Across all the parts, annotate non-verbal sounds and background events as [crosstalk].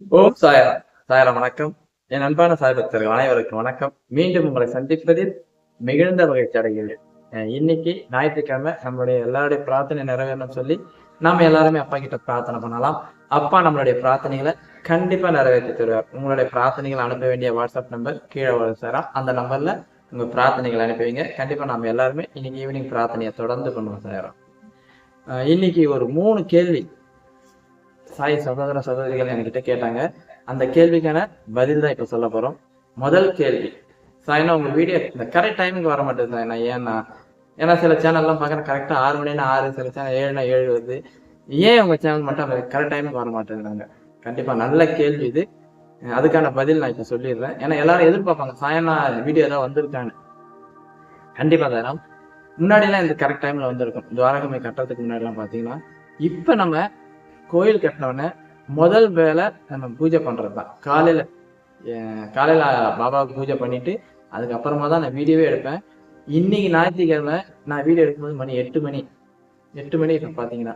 ஓம் சாயா சாயரா வணக்கம். என் அன்பான சாய் அனைவருக்கும் வணக்கம். மீண்டும் உங்களை சந்திப்பதில் மிகுந்த மகிழ்ச்சி அடைகிறேன். இன்னைக்கு ஞாயிற்றுக்கிழமை நம்மளுடைய எல்லாருடைய பிரார்த்தனை நிறைவேறணும்னு சொல்லி நாம எல்லாருமே அப்பா கிட்ட பிரார்த்தனை பண்ணலாம். அப்பா நம்மளுடைய பிரார்த்தனைகளை கண்டிப்பா நிறைவேற்றி தருவார். உங்களுடைய பிரார்த்தனைகளை அனுப்ப வேண்டிய வாட்ஸ்அப் நம்பர் கீழே வரும் சாரா. அந்த நம்பர்ல உங்க பிரார்த்தனைகளை அனுப்புவீங்க. கண்டிப்பா நம்ம எல்லாருமே இன்னைக்கு ஈவினிங் பிரார்த்தனையை தொடர்ந்து பண்ணுவோம் சாயரா இன்னைக்கு ஒரு மூணு கேள்வி. சாய் சகோதர சகோதரிகள் என்கிட்ட கேட்டாங்க. அந்த கேள்விக்கான பதில் தான் இப்போ சொல்ல போறோம். முதல் கேள்வி. சாய்னா உங்க வீடியோ இந்த கரெக்ட் டைமுக்கு வர மாட்டேங்குது. சாய்னா ஏன்னா ஏன்னா சில சேனல்லாம் பார்க்குறேன் கரெக்டாக ஆறு மணினா ஆறு சில சேனல் ஏழுனா ஏழு வருது. ஏன் உங்க சேனல் மட்டும் கரெக்ட் டைமுக்கு வர மாட்டேங்கிறாங்க? கண்டிப்பா நல்ல கேள்வி இது. அதுக்கான பதில் நான் இப்போ சொல்லிடுறேன். ஏன்னா எல்லாரும் எதிர்பார்ப்பாங்க சாயனா வீடியோ ஏதாவது வந்திருக்கான்னு. கண்டிப்பா தரம் முன்னாடிலாம் இந்த கரெக்ட் டைம்ல வந்திருக்கும். துவாரகமை கட்டுறதுக்கு முன்னாடிலாம் பார்த்தீங்கன்னா இப்போ நம்ம கோயில் கட்டினவுடனே முதல் வேலை நம்ம பூஜை பண்றது தான் காலையில காலையில் காலையில பாபாவுக்கு பூஜை பண்ணிட்டு அதுக்கப்புறமா தான் நான் வீடியோவே எடுப்பேன். இன்னைக்கு ஞாயிற்றுக்கிழமை நான் வீடியோ எடுக்கும்போது மணி எட்டு மணி எட்டு மணி இப்போ பார்த்தீங்கன்னா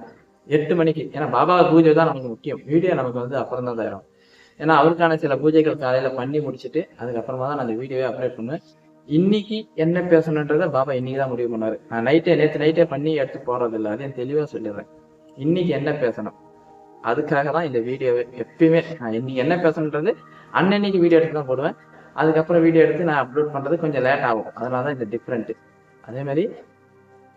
எட்டு மணிக்கு. ஏன்னா பாபா பூஜை தான் நமக்கு முக்கியம். வீடியோ நமக்கு வந்து அப்புறம் தான் தரும். ஏன்னா அவருக்கான சில பூஜைகள் காலையில் பண்ணி முடிச்சுட்டு அதுக்கப்புறமா தான் நான் அந்த வீடியோவே அப்லோட் பண்ணுவேன். இன்னைக்கு என்ன பேசணுன்றதை பாபா இன்னைக்கு தான் முடிவு பண்ணாரு நான் நைட்டே நேற்று நைட்டே பண்ணி எடுத்து போறது இல்லை அதையும் தெளிவாக சொல்லிடுறேன். இன்னைக்கு என்ன பேசணும்? அதுக்காக தான் இந்த வீடியோ எப்பயுமே நான் இன்னைக்கு என்ன பேசணுன்றது அன்னன்னைக்கு வீடியோ எடுத்து தான் போடுவேன். அதுக்கப்புறம் வீடியோ எடுத்து நான் அப்லோட் பண்றது கொஞ்சம் லேட் ஆகும். அதனால தான் இந்த டிஃப்ரெண்ட் அதே மாதிரி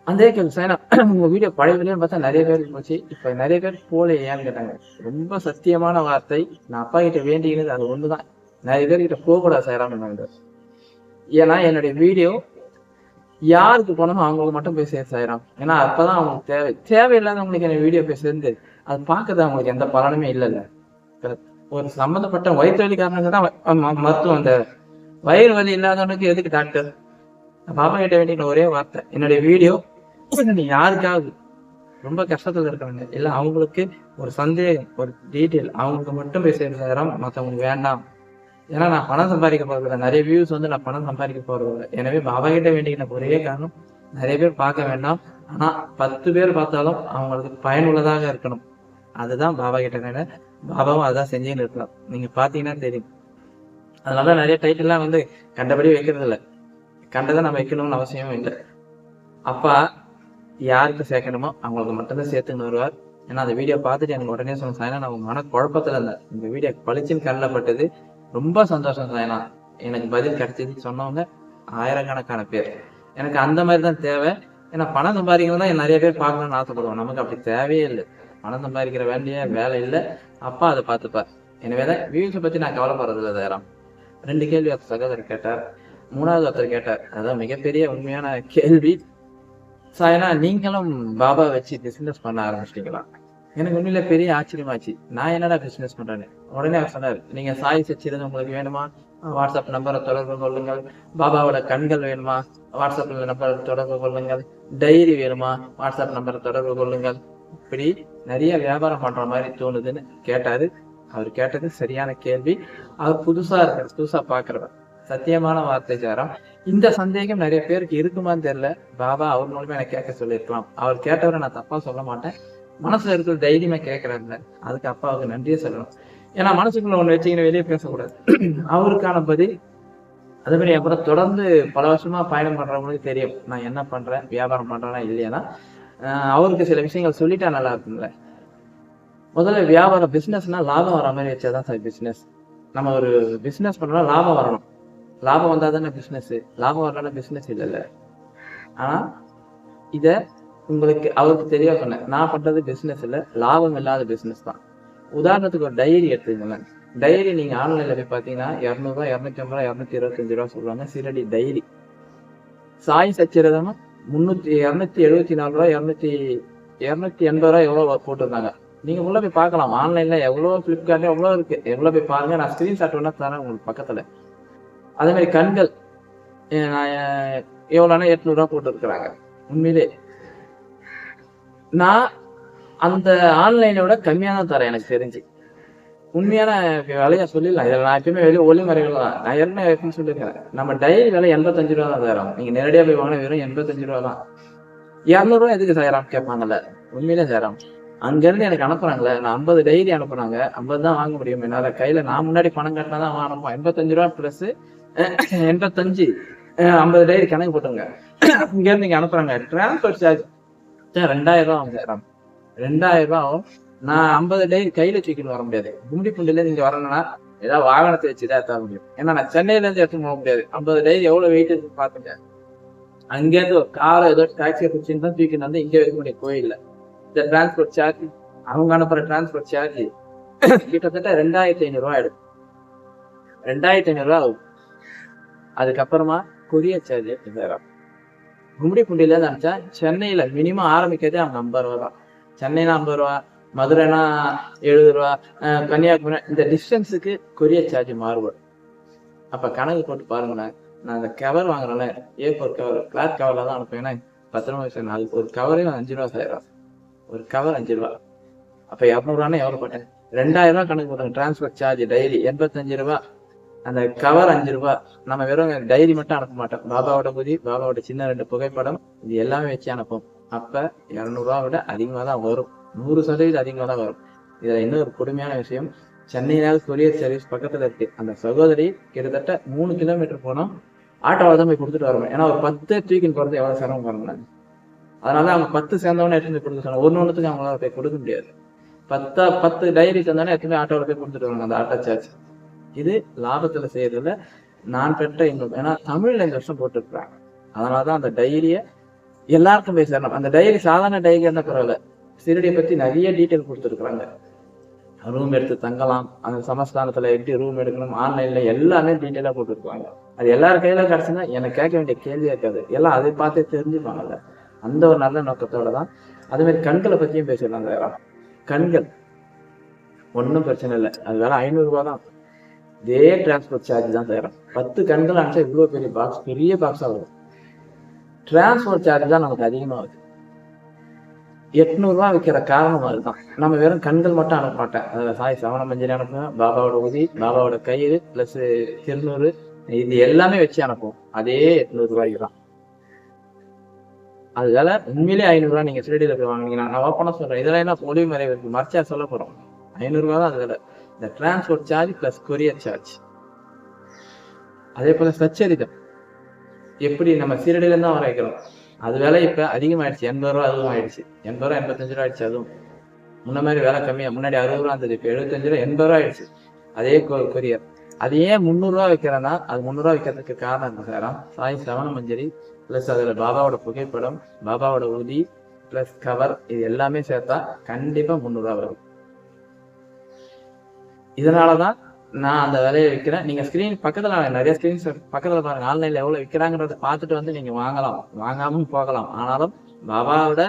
அதே கேள்வி சார் [coughs] உங்க வீடியோ பழைய பார்த்தா நிறைய பேர் போச்சு. இப்போ நிறைய பேர் போல ஏன்னு கேட்டாங்க. ரொம்ப சத்தியமான வார்த்தை. நான் அப்பா கிட்ட வேண்டிக்கிறது அது ஒண்ணுதான். நிறைய பேர் கிட்ட போகக்கூடாது சாயராம் ஏன்னா என்னுடைய வீடியோ யாருக்கு போனோமோ அவங்களுக்கு மட்டும் போய் சேர் சாயிரம் ஏன்னா அப்பதான் அவங்களுக்கு தேவை. தேவையில்லாதவங்களுக்கு என்ன வீடியோ போய் சேர்ந்து அது பார்க்கறது அவங்களுக்கு எந்த பலனுமே இல்லைல்ல ஒரு சம்மந்தப்பட்ட வயிற்று வலி காரணங்க தான் மருத்துவம் அந்த வயிறு வலி இல்லாதவனுக்கு எதுக்கு டாக்டர் பாபா கிட்ட வேண்டிய ஒரே வார்த்தை. என்னுடைய வீடியோ யாருக்காவது ரொம்ப கஷ்டத்துல இருக்காங்க இல்ல அவங்களுக்கு ஒரு சந்தேகம் ஒரு டீட்டெயில் அவங்களுக்கு மட்டும் போய் சேர்ந்து மற்றவங்களுக்கு வேண்டாம். ஏன்னா நான் பணம் சம்பாதிக்க போறதில்ல. நிறைய வியூஸ் வந்து நான் பணம் சம்பாதிக்க போறதில்ல. எனவே பாபா கிட்ட வேண்டிக்கிற ஒரே காரணம் நிறைய பேர் பார்க்க வேண்டாம். ஆனா பத்து பேர் பார்த்தாலும் அவங்களுக்கு பயனுள்ளதாக இருக்கணும். அதுதான் பாபா கிட்ட வேணும் பாபாவும் அதான் செஞ்சுன்னு இருக்கலாம் நீங்க பாத்தீங்கன்னா தெரியும். அதனால நிறைய டைட்டில்லாம் வந்து கண்டபடி வைக்கிறது இல்ல. கண்டதை நம்ம வைக்கணும்னு அவசியமும் இல்லை. அப்பா யாருக்கு சேர்க்கணுமோ அவங்களுக்கு மட்டும்தான் சேர்த்துன்னு வருவார் ஏன்னா அந்த வீடியோ பார்த்துட்டு எனக்கு உடனே சொன்ன சாயனா நான் உங்க மன குழப்பத்துல இருந்தேன். இந்த வீடியோ பளிச்சுன்னு கண்ணில் பட்டது ரொம்ப சந்தோஷம் சாயனா. எனக்கு பதில் கிடைச்சதுன்னு சொன்னவங்க ஆயிரக்கணக்கான பேர். எனக்கு அந்த மாதிரி தான் தேவை. ஏன்னா பணம் சம்பாதிக்கிறது தான் நிறைய பேர் பார்க்கணும்னு ஆசைப்படுவோம். நமக்கு அப்படி தேவையே இல்லை. பணம் சம்பாதிக்கிற வேண்டிய வேலை இல்லை. அப்பா அதை பார்த்துப்பார். எனவே தான் வியூஸை பற்றி நான் கவலைப்படுறதில்ல தயாரம். ரெண்டு கேள்வி ஒருத்தர் சகோதரர் கேட்டார். மூணாவது ஒருத்தர் கேட்டார். அதான் மிகப்பெரிய உண்மையான கேள்வி. சாயனா நீங்களும் பாபா வச்சு பிசினஸ் பண்ண ஆரம்பிச்சிட்டீங்களா? எனக்கு உண்மையில பெரிய ஆச்சரியமாச்சு. நான் என்னடா பிசினஸ் பண்றேன்னு. உடனே அவர் சொன்னார் நீங்க சாய் சச்சிரது உங்களுக்கு வேணுமா? வாட்ஸ்அப் நம்பரை தொடர்பு கொள்ளுங்கள். பாபாவோட கண்கள் வேணுமா? வாட்ஸ்அப் நம்பரை தொடர்பு கொள்ளுங்கள். டைரி வேணுமா? வாட்ஸ்அப் நம்பரை தொடர்பு கொள்ளுங்கள். இப்படி நிறைய வியாபாரம் பண்ற மாதிரி தோணுதுன்னு கேட்டாரு. அவர் கேட்டது சரியான கேள்வி. அவர் புதுசா இருக்க புதுசா பாக்குறவர். சத்தியமான வார்த்தை சாரம். இந்த சந்தேகம் நிறைய பேருக்கு இருக்குமான்னு தெரியல. பாபா அவர் மூலமா எனக்கு கேட்க சொல்லியிருக்கலாம். அவர் கேட்டவரை நான் தப்பா சொல்ல மாட்டேன். மனசுல இருக்கிற தைரியமா கேட்கறாருல அதுக்கு அப்பாவுக்கு நன்றியே சொல்லணும். ஏன்னா மனசுக்குள்ள ஒண்ணு வச்சுக்கின்னு வெளியே பேசக்கூடாது. அவருக்கான பதில் அதே மாதிரி அப்புறம் தொடர்ந்து பல வருஷமா பயணம் பண்றவங்களுக்கு தெரியும். நான் என்ன பண்றேன் வியாபாரம் பண்றேனா இல்லையானா. அவருக்கு சில விஷயங்கள் சொல்லிட்டா நல்லா இருக்கும்ல. முதல்ல வியாபாரம் பிசினஸ்னா லாபம் வர மாதிரி வச்சாதான் சார் பிசினஸ் நம்ம ஒரு பிசினஸ் பண்றோம்னா லாபம் வரணும். லாபம் வந்தா தானே பிசினஸ் லாபம் வரலன்னா பிசினஸ் இல்லைல்ல. ஆனா இத உங்களுக்கு அவருக்கு தெளிவா சொன்னேன். நான் பண்றது பிசினஸ் இல்ல. லாபம் இல்லாத பிசினஸ் தான். உதாரணத்துக்கு ஒரு டைரி எடுத்துக்கோங்களேன். டைரி நீங்க ஆன்லைன்ல போய் பாத்தீங்கன்னா இரநூறுவா இரநூத்தி ஐம்பது ரூபா இரநூத்தி இருபத்தஞ்சு ரூபா சொல்றாங்க சீரடி டைரி சாய் சச்சிரதம் முந்நூற்றி இரநூத்தி எழுபத்தி நாலு ரூபா இரநூத்தி இரநூத்தி எண்பது ரூபா எவ்வளோ போட்டிருந்தாங்க. நீங்க உள்ளே போய் பார்க்கலாம். ஆன்லைனில் எவ்வளோ பிளிப்கார்ட்ல எவ்வளோ இருக்கு? எவ்வளோ போய் பாருங்க. நான் ஸ்க்ரீன்ஷாட் வேணால் தரேன் உங்களுக்கு பக்கத்துல. அதே மாதிரி கண்கள். நான் எவ்வளோனா எட்நூறுரூவா போட்டுருக்குறாங்க. உண்மையிலே. நான் அந்த ஆன்லைனை விட கம்மியாக தான் தரேன் எனக்கு தெரிஞ்சு. உண்மையான விலையை சொல்லிடலாம். இதில் நான் எப்பயுமே வெளியே ஒளிமறைகள் தான். நான் என்ன எப்பயும் சொல்லியிருக்கேன். நம்ம டைரி விலை எண்பத்தஞ்சு ரூபா தான் தரோம் நீங்கள் நேரடியாக போய் வாங்கின வெறும் எண்பத்தஞ்சு ரூபா தான். இரநூறுவா எதுக்கு சேராம் கேட்பாங்கல்ல? உண்மையிலே சேராம் அங்கேருந்து எனக்கு அனுப்புறாங்களே. நான் ஐம்பது டைரி அனுப்புனாங்க. ஐம்பது தான் வாங்க முடியும். என்னால் கையில் நான் முன்னாடி பணம் கட்டினா தான் வாங்கணும் எண்பத்தஞ்சு ரூபா ப்ளஸ் எண்பத்தஞ்சு. ஐம்பது டைரி கணக்கு போட்டுங்க இங்கேருந்து இங்கே அனுப்புறாங்க. டிரான்ஸ்போர்ட் சார்ஜ் ரெண்டாயிரம் ரூபா ஆகும் ரெண்டாயிரம் ரூபா ஆகும். நான் ஐம்பது டைரி கையில தூக்கிட்டு வர முடியாது. கும்டி புண்டிலேருந்து இங்கே வரணும்னா ஏதாவது வாகனத்தை வச்சுதான் எத்த முடியும். ஏன்னா நான் சென்னையிலேருந்து எடுத்துன்னு போக முடியாது. ஐம்பது டைரி எவ்வளவு வெயிட் இருக்குன்னு பார்த்துங்க அங்கேருந்து ஒரு காரை ஏதோ டாக்ஸி பிடிச்சின்னு தான் தூக்கிட்டு வந்து இங்கே வைக்க முடியும். கோயில்ல. இந்த டிரான்ஸ்போர்ட் சார்ஜ் அவங்க அனுப்புற டிரான்ஸ்போர்ட் சார்ஜ் கிட்டத்தட்ட ரெண்டாயிரத்தி ஐநூறுரூவா ஆயிடும் ரெண்டாயிரத்தி ஐநூறுரூவா ஆகும். அதுக்கப்புறமா கொரியர் சார்ஜ் ரெண்டாயிரம் கும்மிடி புண்டியில அனுப்பிச்சா சென்னையில மினிமம் ஆரம்பிக்கிறதே அவங்க ஐம்பது ரூபா தான். சென்னையில ஐம்பது ரூபா மதுரைனா எழுபது ரூபா அஹ் கன்னியாகுமரி இந்த டிஸ்டன்ஸுக்கு கொரியர் சார்ஜ் மாறுபடும். அப்போ கணக்கு போட்டு பாருங்களேன். நான் அந்த கவர் வாங்குறேன்ல ஏ ஃபோர் கவர் கிளாத் கவரில் தான் அனுப்புவேன். பத்து ரூபா வயசு நாலு ஒரு கவரே அஞ்சு ரூபா சாயிரம் ஒரு கவர் அஞ்சு ரூபா அப்போ இரநூறுவானா எவ்வளோ போட்டேன்? ரெண்டாயிரம் ரூபா கணக்கு போட்டேன் டிரான்ஸ்போர்ட் சார்ஜ் டைரி எண்பத்தஞ்சு ரூபா அந்த கவர் அஞ்சு ரூபா நம்ம வெறும் டைரி மட்டும் அனுப்ப மாட்டோம். பாபாவோட புதி பாபாவோட சின்ன ரெண்டு புகைப்படம் இது எல்லாமே வச்சு அனுப்பும் அப்போ இரநூறுவா விட அதிகமாக தான் வரும். நூறு சதவீதம் அதிகமாக தான் வரும். இதில் இன்னொரு கொடுமையான விஷயம். சென்னையிலாவது கொரியர் சர்வீஸ் பக்கத்தில் இருக்கு. அந்த சகோதரி கிட்டத்தட்ட மூணு கிலோமீட்டர் போனால் ஆட்டோவில் தான் போய் கொடுத்துட்டு வரணும். ஏன்னா ஒரு பத்து தூக்கின்னு போகிறது எவ்வளோ சிரமம் பாருங்களேன். அதனால அவங்க பத்து சேர்ந்தவொடனே எடுத்து போய் கொடுக்க சொன்னாங்க. ஒன்று ஒன்றுத்துக்கு அவங்களால போய் கொடுக்க முடியாது. பத்தா பத்து டைரி சேர்ந்தோடனே எடுத்து ஆட்டோவில் போய் கொடுத்துட்டு வருவாங்க அந்த ஆட்டோ சார்ஜ் இது லாபத்தில் செய்யறதுல நான் பெற்ற இன்னும் ஏன்னா தமிழில் இந்த வருஷம் போட்டுருக்குறாங்க. அதனால தான் அந்த டைரியை எல்லாருக்கும் போய் சேரணும். அந்த டைரி சாதாரண டைரியாக இருந்தால் பரவாயில்ல. சிறுடியை பற்றி நிறைய டீட்டெயில் கொடுத்துருக்குறாங்க. ரூம் எடுத்து தங்கலாம். அந்த சமஸ்தானத்தில் எப்படி ரூம் எடுக்கணும்? ஆன்லைனில் எல்லாமே டீட்டெயிலாக போட்டுருக்காங்க அது எல்லார் கையில கிடச்சுன்னா எனக்கு கேட்க வேண்டிய கேள்வியாக இருக்காது. எல்லாம் அதை பார்த்தே தெரிஞ்சுப்பாங்கல்ல. அந்த ஒரு நல்ல நோக்கத்தோட தான் அதுமாரி கண்களை பற்றியும் பேசிடலாம் கண்கள். ஒன்றும் பிரச்சனை இல்லை. அது வேலை ஐநூறுரூவா தான். இதே டிரான்ஸ்போர்ட் சார்ஜ் தான் தயாரம் பத்து கண்கள் அனுப்பிச்சா இவ்வளோ பெரிய பாக்ஸ் பெரிய பாக்ஸாக வரும். டிரான்ஸ்போர்ட் சார்ஜ் தான் நமக்கு அதிகமாகுது எட்நூறுரூவா விற்கிற காரணம் அதுதான். நம்ம வெறும் கண்கள் மட்டும் அனுப்ப மாட்டேன். அதில் சாய் சவண மஞ்சள் அனுப்புவேன் பாபாவோட உதி பாபாவோட கயிறு ப்ளஸ் திருநூறு இது எல்லாமே வச்சு அனுப்புவோம். அதே எட்நூறு ரூபாய்க்கு தான். அதனால உண்மையிலே ஐநூறுரூவா நீங்கள் சிறடியில் போய் வாங்கினீங்கன்னா நான் ஓப்பனாக சொல்கிறேன் இதெல்லாம் என்ன ஒளிவு மறைவு இருக்குது மறைச்சா சொல்ல போகிறோம் ஐநூறுரூவா தான் அதில். இந்த transport charge plus courier charge அதே போல் சச்சரிதம். எப்படி நம்ம சீரடியில தான் வர வைக்கிறோம்? அது விலை இப்போ அதிகமாயிடுச்சு. எண்பது ரூபா அதுவும் ஆயிடுச்சு எண்பது ரூபா எண்பத்தஞ்சு ரூபா ஆயிடுச்சு அதுவும். முன்ன மாதிரி விலை கம்மியா. முன்னாடி அறுபது ரூபா இருந்தது இப்போ எழுபத்தஞ்சு ரூபா எண்பது ரூபா ஆயிடுச்சு. அதே கொரியர். அது ஏன் முந்நூறுரூவா வைக்கிறேன்னா அது முந்நூறுரூவா வைக்கிறதுக்கு காரணம் என்ன சாரம் சாய் சவண மஞ்சரி ப்ளஸ் அதில் பாபாவோட புகைப்படம் பாபாவோட உதி ப்ளஸ் கவர் இது எல்லாமே சேர்த்தா கண்டிப்பாக முந்நூறுரூவா வரும். இதனால தான் நான் அந்த விலையை விற்கிறேன் நீங்கள் ஸ்க்ரீன் பக்கத்தில் நிறைய ஸ்க்ரீன்ஸ் பக்கத்தில் பாருங்க ஆன்லைனில் எவ்வளோ விற்கிறாங்கிறத பார்த்துட்டு வந்து நீங்கள் வாங்கலாம். வாங்காமல் போகலாம். ஆனாலும் பாபாவோட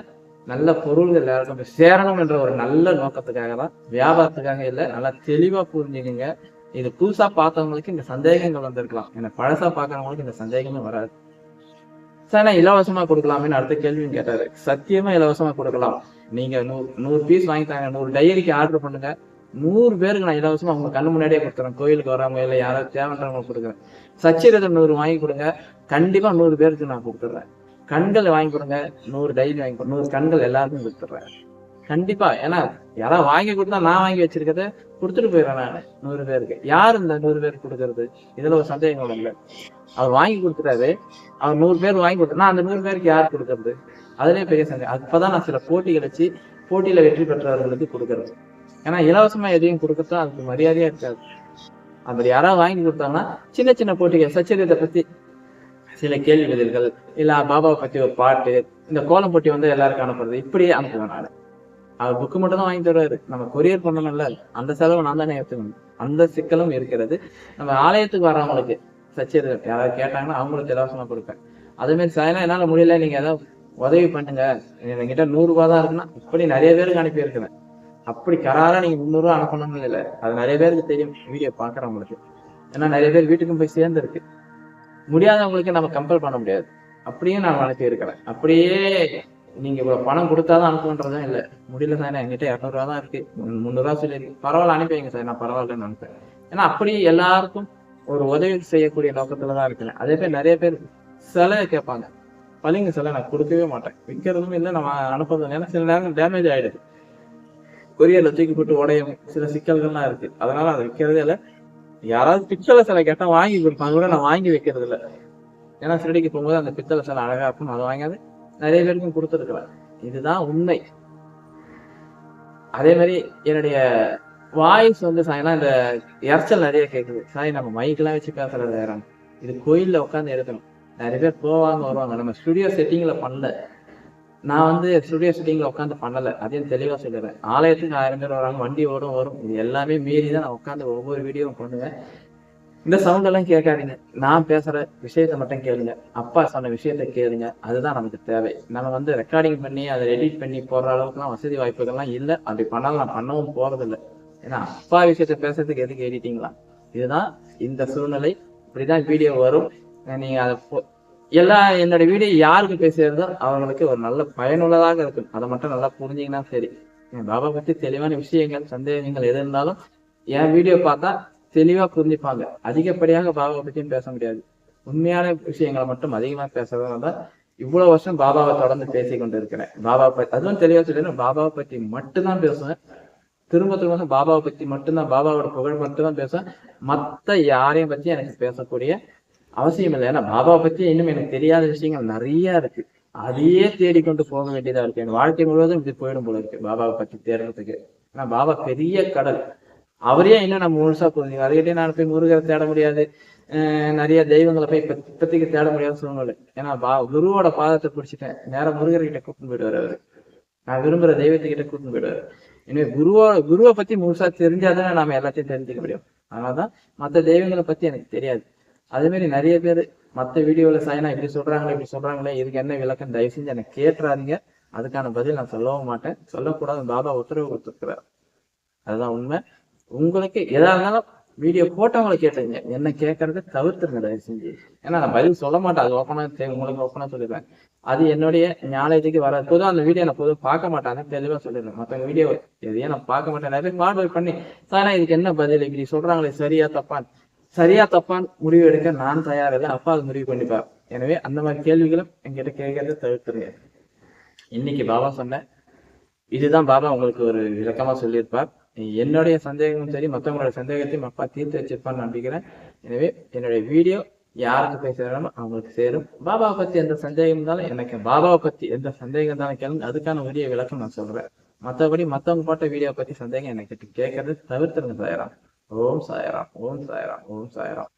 நல்ல பொருள்கள் எல்லாருக்கும் சேரணும் என்ற ஒரு நல்ல நோக்கத்துக்காக தான் வியாபாரத்துக்காக இல்லை நல்லா தெளிவாக புரிஞ்சுக்குங்க. இது புதுசாக பார்த்தவங்களுக்கு இந்த சந்தேகங்கள் வந்திருக்கலாம். எனக்கு பழசா பார்க்குறவங்களுக்கு இந்த சந்தேகமே வராது. சார் நான் இலவசமா கொடுக்கலாமேன்னு அடுத்த கேள்வியும் கேட்டாரு. சத்தியமா இலவசமா கொடுக்கலாம். நீங்க நூறு நூறு பீஸ் வாங்கி தாங்க நூறு டைரிக்கு ஆர்டர் பண்ணுங்க. நூறு பேருக்கு நான் இலவசமா அவங்க கண்ணு முன்னாடியே கொடுத்துறேன். கோயிலுக்கு வரவங்க இல்லை யாராவது தேவைன்றவங்க கொடுக்குறேன். சச்சிரதம் நூறு வாங்கி கொடுங்க. கண்டிப்பா நூறு பேருக்கு நான் கொடுத்துட்றேன் கண்கள் வாங்கி கொடுங்க. நூறு டைரி வாங்கி கொடுங்க. நூறு கண்கள் எல்லாருக்கும் கொடுத்துட்றேன் கண்டிப்பா. ஏன்னா யாராவது வாங்கி கொடுத்தா நான் வாங்கி வச்சிருக்கத கொடுத்துட்டு போயிடுறேன் நான் நூறு பேருக்கு. யார் இந்த நூறு பேருக்கு கொடுக்கறது? இதுல ஒரு சந்தேகம் இல்லை. அவர் வாங்கி கொடுத்துட்டாரு. அவர் நூறு பேர் வாங்கி கொடுத்தா அந்த நூறு பேருக்கு யார் கொடுக்கறது? அதுலயே பெரிய சந்தேகம். அப்பதான் நான் சில போட்டிகள் வச்சு போட்டியில வெற்றி பெற்றவர்களுக்கு கொடுக்கறது. ஏன்னா இலவசமா எதையும் கொடுக்கறதும் அதுக்கு மரியாதையா இருக்காது. அப்படி யாராவது வாங்கி கொடுத்தாங்கன்னா சின்ன சின்ன போட்டிகள் சச்சரியத்தை பத்தி சில கேள்வி பதில்கள் இல்ல பாபாவை பத்தி ஒரு பாட்டு இந்த கோலம் போட்டி வந்து எல்லாருக்கும் அனுப்புறது இப்படியே அனுப்புவேன் நான். அவர் புக்கு மட்டும் தான் வாங்கி தருவாரு நம்ம கொரியர் பண்ணணும்ல அந்த செலவு நான் தானே எடுத்துக்கணும் அந்த சிக்கலும் இருக்கிறது. நம்ம ஆலயத்துக்கு வரவங்களுக்கு சச்சரிதம் யாராவது கேட்டாங்கன்னா அவங்களுக்கு இலவசமா கொடுப்பேன். அதே மாதிரி சாயலாம் என்னால முடியல நீங்க ஏதாவது உதவி பண்ணுங்க. என்கிட்ட நூறு ரூபாய் தான் இருக்குன்னா இப்படி நிறைய பேருக்கு அனுப்பி இருக்கிறேன் அப்படி கராரா நீங்க முந்நூறு அனுப்பணும்னு இல்லை. அது நிறைய பேருக்கு தெரியும். வீடியோ பாக்குறவங்களுக்கு ஏன்னா நிறைய பேர் வீட்டுக்கும் போய் சேர்ந்துருக்கு. முடியாதவங்களுக்கு நம்ம கம்பல் பண்ண முடியாது. அப்படியும் நான் அனுப்பி இருக்கிறேன். அப்படியே நீங்க இவ்வளவு பணம் கொடுத்தாதான் அனுப்புன்றதும் இல்ல. முடியல சார் என்கிட்ட இரநூறுவா தான் இருக்கு. முந்நூறுவா சொல்லியிருக்கு. பரவாயில்ல அனுப்பி வைங்க சார். நான் பரவாயில்லன்னு அனுப்புறேன் ஏன்னா அப்படி எல்லாருக்கும் ஒரு உதவி செய்யக்கூடிய நோக்கத்துல தான் இருக்கிறேன். அதே பேர் நிறைய பேர் சிலை கேட்பாங்க. பளிங்கு சிலை நான் கொடுக்கவே மாட்டேன். விற்கிறதும் இல்லை நம்ம அனுப்புறதும் ஏன்னா சில நேரம் டேமேஜ் ஆயிடுது. கொரியர்ல தூக்கி போட்டு உடையும் சில சிக்கல்கள்லாம் இருக்கு. அதனால அதை விற்கிறதே இல்லை. யாராவது பித்தளை சிலை கேட்டா வாங்கி கொடுப்பாங்க. கூட நான் வாங்கி வைக்கிறது இல்லை. ஏன்னா சிறடிக்கு போகும்போது அந்த பித்தளை சிலை அழகா இருக்கும். அதை வாங்காது. நிறைய பேருக்கும் கொடுத்துருக்குறேன். இதுதான் உண்மை. அதே மாதிரி என்னுடைய வாய்ஸ் வந்து சாயனா இந்த இறைச்சல் நிறைய கேட்குது சாய் நம்ம மைக்கெல்லாம் வச்சு பேசுறது இது கோயில்ல உட்காந்து எடுக்கணும். நிறைய பேர் போவாங்க வருவாங்க. நம்ம ஸ்டுடியோ செட்டிங்ல பண்ணல. நான் வந்து ஸ்டுடியோ ஷூட்டிங்ல உட்காந்து பண்ணல. அதையும் தெளிவா சொல்லிடுறேன். ஆலயத்துக்கு ஆயிரம் பேர் வராங்க வண்டி ஓடும் வரும். இது எல்லாமே மீறி தான் நான் உட்காந்து ஒவ்வொரு வீடியோவும் பண்ணுவேன். இந்த சவுண்ட் எல்லாம் கேட்காதீங்க. நான் பேசுற விஷயத்தை மட்டும் கேளுங்க. அப்பா சொன்ன விஷயத்த கேளுங்க. அதுதான் நமக்கு தேவை. நம்ம வந்து ரெக்கார்டிங் பண்ணி அதை எடிட் பண்ணி போடுற அளவுக்குலாம் வசதி வாய்ப்புகள்லாம் இல்லை. அப்படி பண்ணாலும் நான் பண்ணவும் போறது இல்லை ஏன்னா அப்பா விஷயத்த பேசுறதுக்கு எதுக்கு எடிட்டிங்லாம் இதுதான் இந்த சூழ்நிலை. இப்படிதான் வீடியோ வரும். நீங்க அதை போ- எல்லா என்னோட வீடியோ யாருக்கு பேசுறதோ அவங்களுக்கு ஒரு நல்ல பயனுள்ளதாக இருக்கும். அதை மட்டும் நல்லா புரிஞ்சிங்கன்னா சரி. என் பாபா பத்தி தெளிவான விஷயங்கள் சந்தேகங்கள் எது இருந்தாலும் என் வீடியோ பார்த்தா தெளிவா புரிஞ்சுப்பாங்க. அதிகப்படியாக பாபாவை பத்தியும் பேச முடியாது. உண்மையான விஷயங்களை மட்டும் அதிகமா பேசுறதுனால தான் இவ்வளவு வருஷம் பாபாவை தொடர்ந்து பேசி கொண்டு இருக்கிறேன் பாபா பத்தி அதுவும் தெளிவா சொல்லிடுறேன். பாபாவை பத்தி மட்டும்தான் பேசுவேன். திரும்ப திரும்ப பாபாவை பத்தி மட்டும்தான் பாபாவோட புகழ் மட்டும்தான் பேசுவேன். மத்த யாரையும் பத்தி எனக்கு பேசக்கூடிய அவசியம் இல்லை. ஏன்னா பாபாவை பத்தி இன்னும் எனக்கு தெரியாத விஷயங்கள் நிறைய இருக்கு. அதையே தேடிக்கொண்டு போக வேண்டியதா இருக்கு. என் வாழ்க்கை முழுவதும் இப்படி போயிடும் போல இருக்கு பாபாவை பத்தி தேடுறதுக்கு. ஏன்னா பாபா பெரிய கடல். அவரே இன்னும் நம்ம முழுசா புரிஞ்சுங்க அதுக்கிட்டே நான் போய் முருகரை தேட முடியாது. நிறைய தெய்வங்களை போய் இப்ப இப்பத்திக்கு தேட முடியாத சூழ்நிலை. ஏன்னா பா குருவோட பாதத்தை பிடிச்சிட்டேன். நேரம் முருகர்கிட்ட கூப்பிட்டு போயிடுவாரு அவரு. நான் விரும்புற தெய்வத்துக்கிட்ட கூப்பிட்டு போயிடுவாரு. எனவே குருவோ குருவை பத்தி முழுசா தெரிஞ்சாதானே நாம எல்லாத்தையும் தெரிஞ்சுக்க முடியும். அதனாலதான் மத்த தெய்வங்களை பத்தி எனக்கு தெரியாது. அதேமாரி மாதிரி நிறைய பேர் மத்த வீடியோவில் சாயினா இப்படி சொல்றாங்களே இப்படி சொல்றாங்களே இதுக்கு என்ன விளக்கம்? தயவு செஞ்சு எனக்கு கேட்டுறாதீங்க. அதுக்கான பதில் நான் சொல்லவும் மாட்டேன். சொல்லக்கூடாது. பாபா உத்தரவு கொடுத்துருக்குறாரு. அதுதான் உண்மை. உங்களுக்கு எதா இருந்தாலும் வீடியோ போட்டவங்களை கேட்டுங்க என்ன கேட்கறத தவிர்த்துருங்க தயவு செஞ்சு ஏன்னா நான் பதில் சொல்ல மாட்டேன். அது ஓப்பனாக உங்களுக்கு ஓப்பனாக சொல்லிடுறேன். அது என்னுடைய ஞானத்துக்கு வர பொதுவாக அந்த வீடியோ நான் பொதுவாக பார்க்க மாட்டாங்க தெளிவாக சொல்லிடுறேன். மற்றவங்க வீடியோ எதையும் நான் பார்க்க மாட்டேன். நிறைய மாடல் பண்ணி சார் இதுக்கு என்ன பதில்? இப்படி சொல்றாங்களே சரியா தப்பான்னு சரியா தப்பான் முடிவு எடுக்க நான் தயார் இல்லை அப்பா அது முடிவு பண்ணிப்பார் எனவே அந்த மாதிரி கேள்விகளும் என்கிட்ட கேட்கறத தவிர்த்துருங்க. இன்னைக்கு பாபா சொன்னேன் இதுதான் பாபா உங்களுக்கு ஒரு விளக்கமா சொல்லியிருப்பார். என்னுடைய சந்தேகமும் சரி மற்றவங்களோட சந்தேகத்தையும் அப்பா தீர்த்து வச்சிருப்பான்னு நம்பிக்கிறேன். எனவே என்னுடைய வீடியோ யாருக்கு போய் சேரணும் அவங்களுக்கு சேரும். பாபாவை பத்தி எந்த சந்தேகம் இருந்தாலும் எனக்கு பாபாவை பத்தி எந்த சந்தேகம் இருந்தாலும் கேளுங்க. அதுக்கான உரிய விளக்கம் நான் சொல்றேன். மற்றபடி மற்றவங்க போட்ட வீடியோ பத்தி சந்தேகம் எனக்கு கேட்கறது தவிர்த்துருங்க தயாரா. ஓம் சாயராம் ஓம் சாயராம் ஓம் சாயராம்